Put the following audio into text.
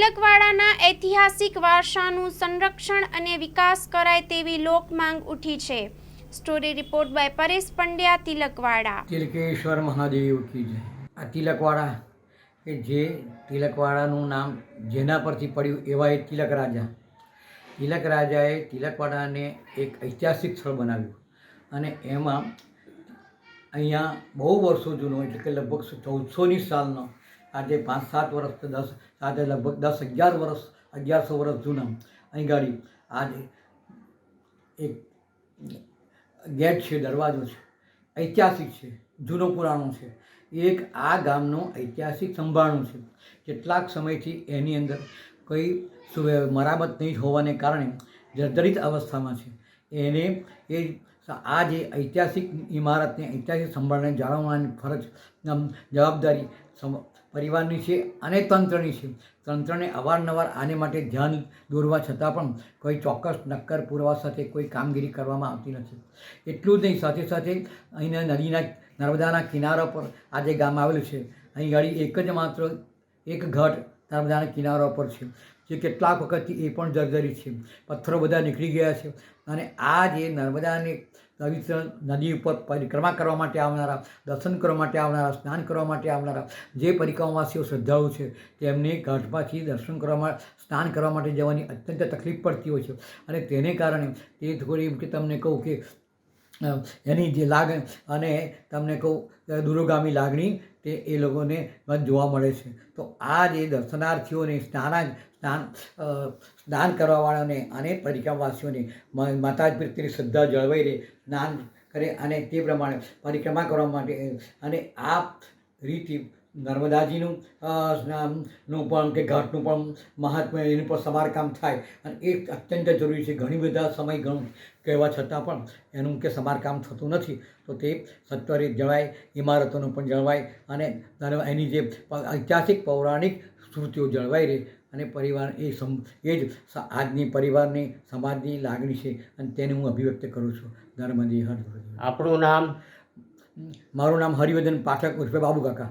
તિલકવાડાના ઐતિહાસિક વારસાનું સંરક્ષણ અને વિકાસ કરાય તેવી લોકમાંગ ઉઠી છે. Story report by Paresh Pandya, Tilakwada. Tilakeshwar Mahadev કી જય. આ તિલકવાડા કે જે તિલકવાડાનું નામ જેના પરથી પડ્યું એવા એ તિલક રાજા. તિલક રાજાએ તિલકવાડાને એક ઐતિહાસિક સ્થળ બનાવ્યું અને એમાં અહીંયા બહુ વર્ષો જૂનો, એટલે કે લગભગ ચૌદસોની સાલનો આજે પાંચ, સાત વર્ષ કે દસ સાથે લગભગ દસ, અગિયાર વર્ષ, અગિયારસો વર્ષ જૂના અહીં ગાડી. આજે એક ગેટ છે, દરવાજો છે, ઐતિહાસિક છે, જૂનો પુરાણો છે. એક આ ગામનું ઐતિહાસિક સંભાળણું છે. કેટલાક સમયથી એની અંદર કોઈ મરામત નહીં હોવાને કારણે જર્જરિત અવસ્થામાં છે. એને એ આ જે ઐતિહાસિક ઇમારતને ઐતિહાસિક સંભાળને જાળવવાની ફરજ જવાબદારી પરિવારની છે અને તંત્રની છે. તંત્રને અવારનવાર આને માટે ધ્યાન દોરવા છતાં પણ કોઈ ચોક્કસ નક્કર પુરાવા સાથે કોઈ કામગીરી કરવામાં આવતી નથી. એટલું જ નહીં, સાથે સાથે અહીંના નદીના, નર્મદાના કિનારા પર આ જે ગામ આવેલું છે, અહીં ગાડી એક જ માત્ર એક ઘાટ નર્મદાના કિનારા પર છે. જે કેટલાક વખતથી એ પણ જર્જરી છે. પથ્થરો બધા નીકળી ગયા છે. અને આ જે નર્મદાની પવિત્ર નદી ઉપર પરિક્રમા કરવા માટે આવનારા, દર્શન કરવા માટે આવનારા, સ્નાન કરવા માટે આવનારા, જે પરિક્રમાવાસીઓ શ્રદ્ધાળુ છે, તેમને ઘાટમાંથી દર્શન કરવા સ્નાન કરવા માટે જવાની અત્યંત તકલીફ પડતી હોય છે. અને તેને કારણે તે થોડી કે તમને કહું કે એની જે લાગણી અને તમને કહું દૂરોગામી લાગણી તે એ લોકોને જોવા મળે છે. તો આ જે દર્શનાર્થીઓને સ્નાન સ્નાન સ્નાન કરવાવાળાને અને પરિક્રમાવાસીઓને માતાજ માતા પ્રત્યેની શ્રદ્ધા જળવાઈ રહે, સ્નાન કરે અને તે પ્રમાણે પરિક્રમા કરવા માટે, અને આ રીતિ નર્મદાજીનું નું પણ કે ઘાટનું પણ મહાત્મ્ય એનું પણ સમારકામ થાય. અને એ અત્યંત જરૂરી છે. ઘણી બધા સમય ઘણું કહેવા છતાં પણ એનું કે સમારકામ થતું નથી. તો તે સત્વરે જળવાય ઇમારતોનું પણ જળવાય અને એની જે ઐતિહાસિક પૌરાણિક સ્મૃતિઓ જળવાઈ રહે અને પરિવાર એ સમ એ જ આજની પરિવારની સમાજની લાગણી છે અને તેને હું અભિવ્યક્ત કરું છું. નર્મદે હર આપણું નામ? મારું નામ હરિવર્ધન પાઠક ઉર્ફે બાબુ કાકા